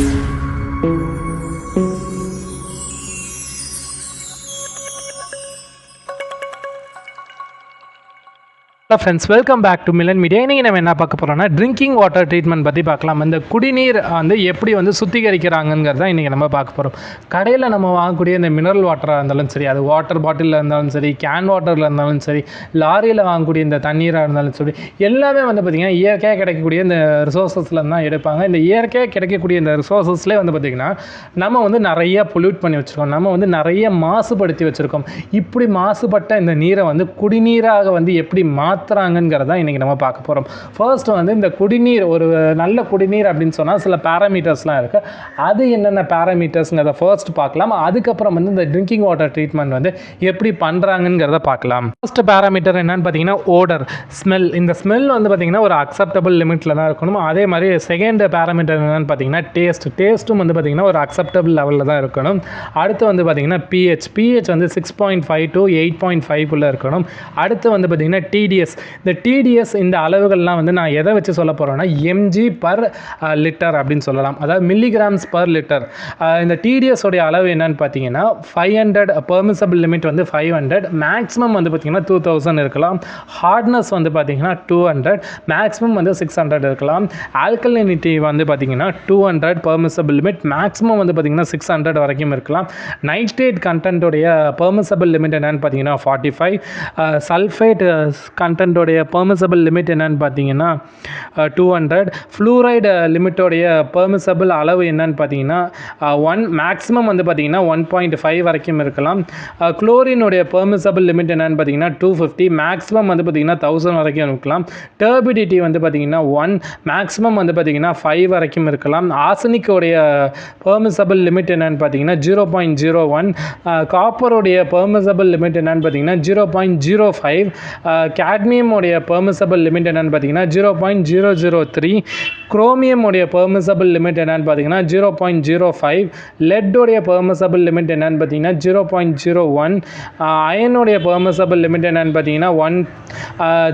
ます。hello friends welcome back to Milan media இன்றைக்கி நம்ம என்ன பார்க்க போகிறோம்னா ட்ரிங்கிங் வாட்டர் ட்ரீட்மெண்ட் பற்றி பார்க்கலாம். இந்த குடிநீர் வந்து எப்படி வந்து சுத்திகரிக்கிறாங்கங்கிறத இன்றைக்கி நம்ம பார்க்க போகிறோம் கடையில் நம்ம வாங்கக்கூடிய இந்த மினரல் வாட்டராக இருந்தாலும் சரி அது வாட்டர் பாட்டிலில் இருந்தாலும் சரி கேன் வாட்டரில் இருந்தாலும் சரி லாரியில் வாங்கக்கூடிய இந்த தண்ணீராக இருந்தாலும் சரி எல்லாமே வந்து பார்த்திங்கன்னா இயற்கையாக கிடைக்கக்கூடிய இந்த ரிசோர்ஸஸில் தான் எடுப்பாங்க. இந்த இயற்கையாக கிடைக்கக்கூடிய இந்த ரிசோர்ஸஸ்லேயே வந்து பார்த்திங்கன்னா நம்ம வந்து நிறைய பொல்யூட் பண்ணி வச்சுருக்கோம். நம்ம வந்து நிறைய மாசுபடுத்தி வச்சுருக்கோம். இப்படி மாசுபட்ட இந்த நீரை வந்து குடிநீராக வந்து எப்படி மாற்றுறாங்கங்கிறத இன்றைக்கி நம்ம பார்க்க போகிறோம் ஃபர்ஸ்ட் வந்து இந்த குடிநீர் ஒரு நல்ல குடிநீர் அப்படின்னு சொன்னால் சில பேராமீட்டர்ஸ்லாம் இருக்குது அது என்னென்ன பேராமீட்டர்ஸ்ங்கிறத ஃபர்ஸ்ட் பார்க்கலாம். அதுக்கப்புறம் வந்து இந்த ட்ரிங்கிங் வாட்டர் ட்ரீட்மெண்ட் வந்து எப்படி பண்ணுறாங்கங்கிறத பார்க்கலாம். ஃபர்ஸ்ட் பேராமீட்டர் என்னன்னு பார்த்தீங்கன்னா ஓடர் ஸ்மெல் இந்த ஸ்மெல் வந்து பார்த்திங்கன்னா ஒரு அக்செப்டபிள் லிமிட்டில் தான் இருக்கணும். அதே மாதிரி செகண்ட் பேராமீட்டர் என்னென்னு பார்த்தீங்கன்னா டேஸ்ட் டேஸ்ட்டும் வந்து பார்த்திங்கன்னா ஒரு அக்செப்டபிள் லெவலில் தான் இருக்கணும். அடுத்து வந்து பார்த்திங்கன்னா பிஹெச் பிஹெச் வந்து six point five to eight point ஃபைவ்க்குள்ளே இருக்கணும். அடுத்து வந்து பார்த்திங்கன்னா டிடிஎஸ் இந்த டிடிஎஸ் இந்த அளவுகள்லாம் வந்து நான் எதை வச்சு சொல்ல போகிறேன்னா எம்ஜி பர் லிட்டர் அப்படின்னு சொல்லலாம். அதாவது மில்லிகிராம்ஸ் பர் லிட்டர் இந்த டிடிஎஸ் உடைய அளவு என்னன்னு பார்த்தீங்கன்னா ஃபைவ் ஹண்ட்ரட் பெர்மிசபிள் லிமிட் வந்து ஃபைவ் ஹண்ட்ரட் மேக்ஸிமம் வந்து பார்த்திங்கன்னா டூ தௌசண்ட் இருக்கலாம். ஹார்ட்னஸ் வந்து பார்த்திங்கன்னா டூ ஹண்ட்ரட் மேக்ஸிமம் வந்து சிக்ஸ் ஹண்ட்ரட் இருக்கலாம். ஆல்கலினிட்டி வந்து பார்த்திங்கன்னா two hundred permissible limit maximum வந்து பார்த்திங்கன்னா சிக்ஸ் ஹண்ட்ரட் வரைக்கும் இருக்கலாம். நைட்ரேட் கண்டென்ட்டுடைய பெர்மிசபிள் லிமிட் என்னென்னு பார்த்தீங்கன்னா ஃபார்ட்டி ஃபைவ் சல்ஃபேட் கான்டென்ட்டோடைய பெர்மிசபிள் லிமிட் என்னன்னு பார்த்தீங்கன்னா டூ ஹண்ட்ரட் ஃப்ளூரைடு லிமிட்டோடைய பெர்மிசபிள் அளவு என்னன்னு பார்த்தீங்கன்னா uh, ஒன் மேக்ஸிமம் வந்து பார்த்தீங்கன்னா ஒன் பாயிண்ட் ஃபைவ் வரைக்கும் இருக்கலாம். குளோரினுடைய பெர்மிசபிள் லிமிட் என்னன்னு பார்த்தீங்கன்னா டூ ஃபிஃப்டி மேக்ஸிமம் வந்து பார்த்தீங்கன்னா தௌசண்ட் வரைக்கும் இருக்கலாம். டர்பிடிட்டி வந்து பார்த்தீங்கன்னா ஒன் மேக்ஸிமம் வந்து பார்த்தீங்கன்னா ஃபைவ் வரைக்கும் இருக்கலாம். ஆசனிக்கோடைய பெர்மிசபிள் லிமிட் என்னன்னு பார்த்தீங்கன்னா ஜீரோ பாயிண்ட் ஜீரோ ஒன் காப்பருடைய பெர்மிசபிள் லிமிட் என்னன்னு பார்த்தீங்கன்னா zero point zero five cad cadmium உடைய பெர்மிசபிள் லிமிட் என்னென்னு பார்த்தீங்கன்னா zero point zero zero three chromium உடைய பெர்மிசபிள் லிமிட் என்னென்னு பார்த்தீங்கன்னா ஜீரோ பாயிண்ட் ஜீரோ ஃபைவ் லெட்டோடைய பெர்மிசபிள் லிமிட் என்னென்னு பார்த்தீங்கன்னா ஜீரோ பாயிண்ட் ஜீரோ ஒன் அயனுடைய பெர்மிசபிள் லிமிட் என்னென்னு பார்த்தீங்கன்னா ஒன்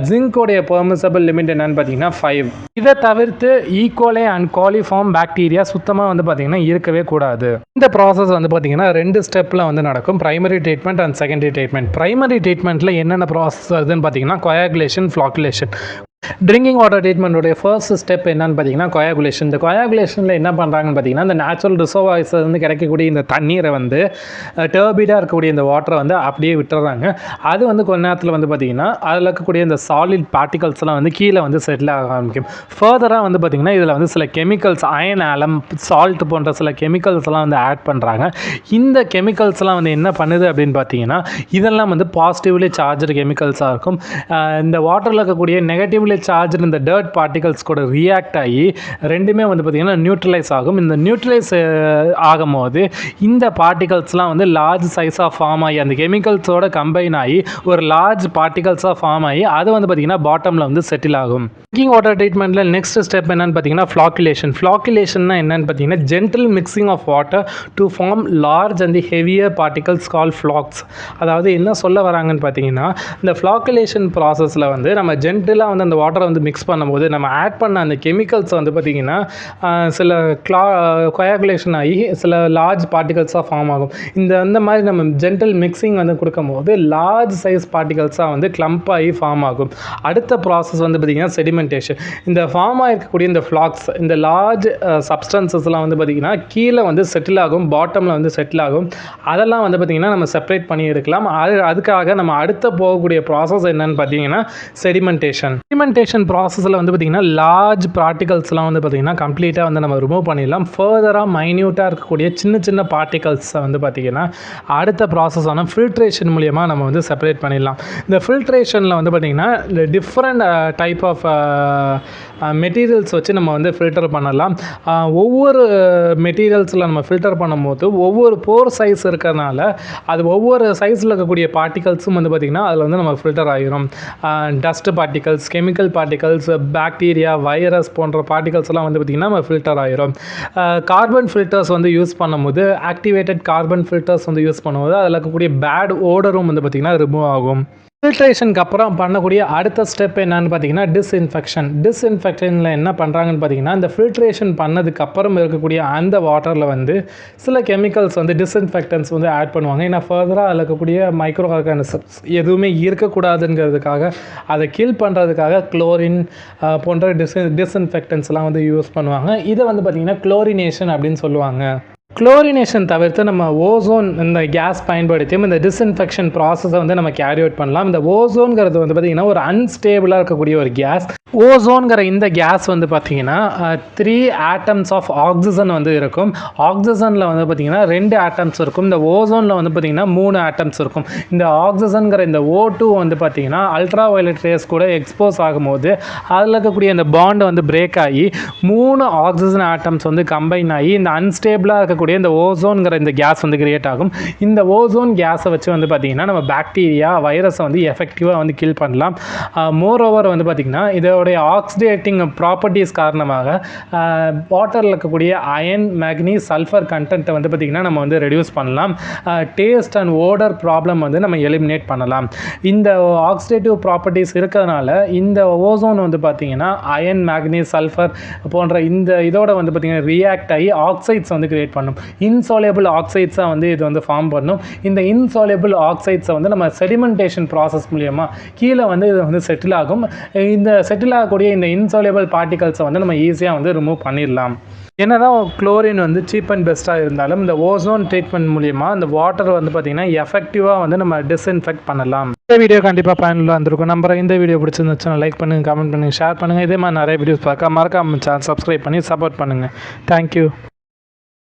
ஜிங்கோடைய பெர்மிசபிள் லிமிட் என்னன்னு பார்த்தீங்கன்னா ஃபைவ் இதை தவிர்த்து ஈக்குவலே அண்ட் காலிஃபார்ம் பாக்டீரியா சுத்தமாக வந்து பார்த்தீங்கன்னா இருக்கவே கூடாது. இந்த ப்ராசஸ் வந்து பார்த்தீங்கன்னா ரெண்டு ஸ்டெப்பில் வந்து நடக்கும். Primary treatment and secondary treatment primary ட்ரீட்மெண்ட்டில் என்னென்ன ப்ராசஸ் வருதுன்னு பார்த்தீங்கன்னா கொயாகுலேஷன் ஃப்ளாக்குலேஷன் ட்ரிங்கிங் வாட்டர் ட்ரீட்மெண்ட்டோடைய ஃபர்ஸ்ட் ஸ்டெப் என்னன்னு பார்த்தீங்கன்னா கொயாகுலேஷன் இந்த கொயாகுலேஷனில் என்ன பண்ணுறாங்கன்னு பார்த்தீங்கன்னா இந்த நேச்சுரல் ரிசர்வாய்ஸ் வந்து கிடைக்கக்கூடிய இந்த தண்ணீரை வந்து டர்பிடாக இருக்கக்கூடிய இந்த வாட்டரை வந்து அப்படியே விட்டுறாங்க. அது வந்து கொஞ்ச நேரத்தில் வந்து பார்த்திங்கன்னா அதில் இருக்கக்கூடிய இந்த சாலிட் பார்ட்டிகல்ஸ்லாம் வந்து கீழே வந்து செட்டில் ஆக ஆரம்பிக்கும். ஃபர்தராக வந்து பார்த்திங்கன்னா இதில் வந்து சில கெமிக்கல்ஸ் அயன் ஆலம் சால்ட் போன்ற சில கெமிக்கல்ஸ்லாம் வந்து ஆட் பண்ணுறாங்க இந்த கெமிக்கல்ஸ்லாம் வந்து என்ன பண்ணுது அப்படின்னு பார்த்தீங்கன்னா இதெல்லாம் வந்து பாசிட்டிவ்லி சார்ஜர் கெமிக்கல்ஸாக இருக்கும். இந்த வாட்டரில் இருக்கக்கூடிய நெகட்டிவ்லி சார்ஜ் இந்த டர்ட் பார்ட்டிகல்ஸ் கூட ரியாக்ட் ஆகி ரெண்டுமே வந்து பார்த்திங்கன்னா நியூட்ரலைஸ் ஆகும். இந்த நியூட்ரலைஸ் ஆகும்போது இந்த பார்ட்டிகல்ஸ்லாம் வந்து லார்ஜ் சைஸாக ஃபார்ம் ஆகி அந்த கெமிக்கல்ஸோட கம்பைன் ஆகி ஒரு லார்ஜ் பார்ட்டிகல்ஸாக ஃபார்ம் ஆகி அது வந்து பார்த்திங்கன்னா பாட்டமில் வந்து செட்டில் ஆகும். ட்ரிங்கிங் வாட்டர் ட்ரீட்மெண்ட்டில் நெக்ஸ்ட் ஸ்டெப் என்னென்னு பார்த்தீங்கன்னா ஃப்ளாக்குலேஷன் ஃப்ளாக்குலேஷன்னா என்னென்னு பார்த்தீங்கன்னா gentle mixing of water to form large and the heavier particles call flocs அதாவது என்ன சொல்ல வராங்கன்னு பார்த்தீங்கன்னா இந்த ஃப்ளாக்குலேஷன் ப்ராசஸில் வந்து நம்ம ஜென்டிலாக வந்து அந்த வாட்டரை வந்து மிக்ஸ் பண்ணும்போது நம்ம ஆட் பண்ண அந்த கெமிக்கல்ஸ் வந்து பார்த்திங்கன்னா சில கிளா கொயாகுலேஷன் ஆகி சில லார்ஜ் பார்ட்டிகல்ஸாக ஃபார்ம் ஆகும். இந்த அந்த மாதிரி நம்ம ஜென்டல் மிக்சிங் வந்து கொடுக்கும்போது லார்ஜ் சைஸ் பார்ட்டிகல்ஸாக வந்து க்ளம்ப் ஆகி ஃபார்ம் ஆகும். அடுத்த ப்ராசஸ் வந்து பார்த்திங்கன்னா செடிமெண்டேஷன் இந்த ஃபார்ம் ஆகிருக்கக்கூடிய இந்த ஃப்ளாக்ஸ் இந்த லார்ஜ் சப்ஸ்டன்சஸ்லாம் வந்து பார்த்திங்கன்னா கீழே வந்து செட்டில் ஆகும் பாட்டமில் வந்து செட்டில் ஆகும். அதெல்லாம் வந்து பார்த்திங்கன்னா நம்ம செப்பரேட் பண்ணி எடுக்கலாம். அது அதுக்காக நம்ம அடுத்த போகக்கூடிய ப்ராசஸ் என்னன்னு பார்த்தீங்கன்னா செடிமெண்டேஷன் செடிமெண்ட் இம்ப்ளிமெண்டேஷன் ப்ராசஸில் வந்து பார்த்திங்கன்னா லார்ஜ் பார்ட்டிகல்ஸ்லாம் வந்து பார்த்திங்கன்னா கம்ப்ளீட்டாக வந்து நம்ம ரிமூவ் பண்ணிடலாம். ஃபர்தராக மைன்யூட்டாக இருக்கக்கூடிய சின்ன சின்ன பார்ட்டிகல்ஸை வந்து பார்த்திங்கன்னா அடுத்த ப்ராசஸான ஃபில்ட்ரேஷன் மூலியமாக நம்ம வந்து செப்பரேட் பண்ணிடலாம். இந்த ஃபில்ட்ரேஷனில் வந்து பார்த்திங்கன்னா இந்த டிஃப்ரெண்ட் டைப் ஆஃப் மெட்டீரியல்ஸ் வச்சு நம்ம வந்து ஃபில்டர் பண்ணலாம். ஒவ்வொரு மெட்டீரியல்ஸில் நம்ம ஃபில்டர் பண்ணும்போது ஒவ்வொரு போர் சைஸ் இருக்கிறதுனால அது ஒவ்வொரு சைஸில் இருக்கக்கூடிய பார்ட்டிகல்ஸும் வந்து பார்த்திங்கன்னா அதில் வந்து நம்ம ஃபில்டர் ஆகிரும் dust particles chemical particles bacteria virus போன்ற பார்ட்டிகல்ஸ்லாம் வந்து பார்த்திங்கன்னா நம்ம ஃபில்டர் ஆகிரும் கார்பன் ஃபில்டர்ஸ் வந்து யூஸ் பண்ணும்போது ஆக்டிவேட்டட் கார்பன் ஃபில்டர்ஸ் வந்து யூஸ் பண்ணும்போது அதில் இருக்கக்கூடிய பேட் ஓடரும் வந்து பார்த்திங்கன்னா ரிமூவ் ஆகும். ஃபில்ட்ரேஷனுக்கு அப்புறம் பண்ணக்கூடிய அடுத்த ஸ்டெப் என்னன்னு பார்த்தீங்கன்னா டிஸ்இன்ஃபெக்ஷன் டிஸ்இன்ஃபெக்ஷனில் என்ன பண்ணுறாங்கன்னு பார்த்தீங்கன்னா இந்த ஃபில்ட்ரேஷன் பண்ணதுக்கு அப்புறம் இருக்கக்கூடிய அந்த வாட்டரில் வந்து சில கெமிக்கல்ஸ் வந்து டிஸ்இன்ஃபெக்டன்ஸ் வந்து ஆட் பண்ணுவாங்க. ஏன்னா ஃபர்தராக அதில் இருக்கக்கூடிய மைக்ரோ ஆர்கானிசம்ஸ் எதுவுமே இருக்கக்கூடாதுங்கிறதுக்காக அதை கில் பண்ணுறதுக்காக குளோரின் போன்ற டிஸ் டிஸ்இன்ஃபெக்டன்ஸ்லாம் வந்து யூஸ் பண்ணுவாங்க. இதை வந்து பார்த்திங்கன்னா குளோரினேஷன் அப்படின்னு சொல்லுவாங்க. குளோரினேஷன் தவிர்த்து நம்ம ஓசோன் இந்த கேஸ் பயன்படுத்தியும் இந்த டிஸ்இன்ஃபெக்ஷன் ப்ராசஸை வந்து நம்ம கேரி அவுட் பண்ணலாம். இந்த ஓசோன்கிறது வந்து பார்த்திங்கன்னா ஒரு அன்ஸ்டேபிளாக இருக்கக்கூடிய ஒரு கேஸ் ஓசோன்கிற இந்த கேஸ் வந்து பார்த்திங்கன்னா த்ரீ ஆட்டம்ஸ் ஆஃப் ஆக்சிஜன் வந்து இருக்கும். ஆக்சிஜனில் வந்து பார்த்திங்கன்னா ரெண்டு ஆட்டம்ஸ் இருக்கும். இந்த ஓசோனில் வந்து பார்த்திங்கன்னா மூணு ஆட்டம்ஸ் இருக்கும். இந்த ஆக்சிஜன்கிற இந்த ஓ டூ வந்து பார்த்திங்கன்னா அல்ட்ரா வயலட் ரேஸ் கூட எக்ஸ்போஸ் ஆகும்போது அதில் இருக்கக்கூடிய இந்த பாண்டு வந்து பிரேக் ஆகி மூணு ஆக்சிஜன் ஆட்டம்ஸ் வந்து கம்பைன் ஆகி இந்த அன்ஸ்டேபிளாக இருக்கக்கூடிய இந்த ஓசோன்கிற இந்த கேஸ் வந்து கிரியேட் ஆகும். இந்த ஓசோன் கேஸை வச்சு வந்து பார்த்திங்கன்னா நம்ம பாக்டீரியா வைரஸை வந்து எஃபெக்டிவாக வந்து கில் பண்ணலாம். மோர் ஓவர் வந்து பார்த்திங்கன்னா இதோடைய ஆக்சிடேட்டிங் ப்ராப்பர்ட்டிஸ் காரணமாக வாட்டரில் இருக்கக்கூடிய அயன் மேக்னீஸ் சல்ஃபர் கண்டென்ட்டை வந்து பார்த்திங்கன்னா நம்ம வந்து ரெடியூஸ் பண்ணலாம். டேஸ்ட் அண்ட் ஓடர் ப்ராப்ளம் வந்து நம்ம எலிமினேட் பண்ணலாம். இந்த ஆக்சிடேட்டிவ் ப்ராப்பர்ட்டிஸ் இருக்கிறதுனால இந்த ஓசோன் வந்து பார்த்திங்கன்னா அயன் மேக்னீஸ் சல்ஃபர் போன்ற இந்த இதோட வந்து பார்த்திங்கன்னா ரியாக்ட் ஆகி ஆக்சைட்ஸ் வந்து கிரியேட் பண்ணும். இன்சாலியபிள் ஆக்சைட்ஸாக வந்து இது வந்து ஃபார்ம் பண்ணும் இந்த இன்சாலியபிள் ஆக்சைட்ஸை வந்து நம்ம செடிமெண்டேஷன் ப்ராசஸ் மூலியமாக கீழே வந்து இது வந்து செட்டில் ஆகும். இந்த செட்டில் ஆகக்கூடிய இந்த இன்சாலியபிள் பார்ட்டிகல்ஸை வந்து நம்ம ஈஸியாக வந்து ரிமூவ் பண்ணிடலாம். என்னதான் குளோரின் வந்து சீப் அண்ட் பெஸ்ட்டாக இருந்தாலும் இந்த ஓசோன் ட்ரீட்மெண்ட் மூலிமா இந்த வாட்டர் வந்து பார்த்திங்கன்னா எஃபெக்டிவாக வந்து நம்ம டிஸ்இன்ஃபெக்ட் பண்ணலாம். இந்த வீடியோ கண்டிப்பாக பயனுள்ள வந்திருக்கும் நம்புறேன் இந்த வீடியோ பிடிச்சிருந்துச்சுன்னா லைக் பண்ணுங்கள் கமெண்ட் பண்ணுங்கள் ஷேர் பண்ணுங்கள் இதே மாதிரி நிறைய வீடியோஸ் பார்க்க மறக்காம சேனல் சப்ஸ்கிரைப் பண்ணி சப்போர்ட் பண்ணுங்கள் தேங்க்யூ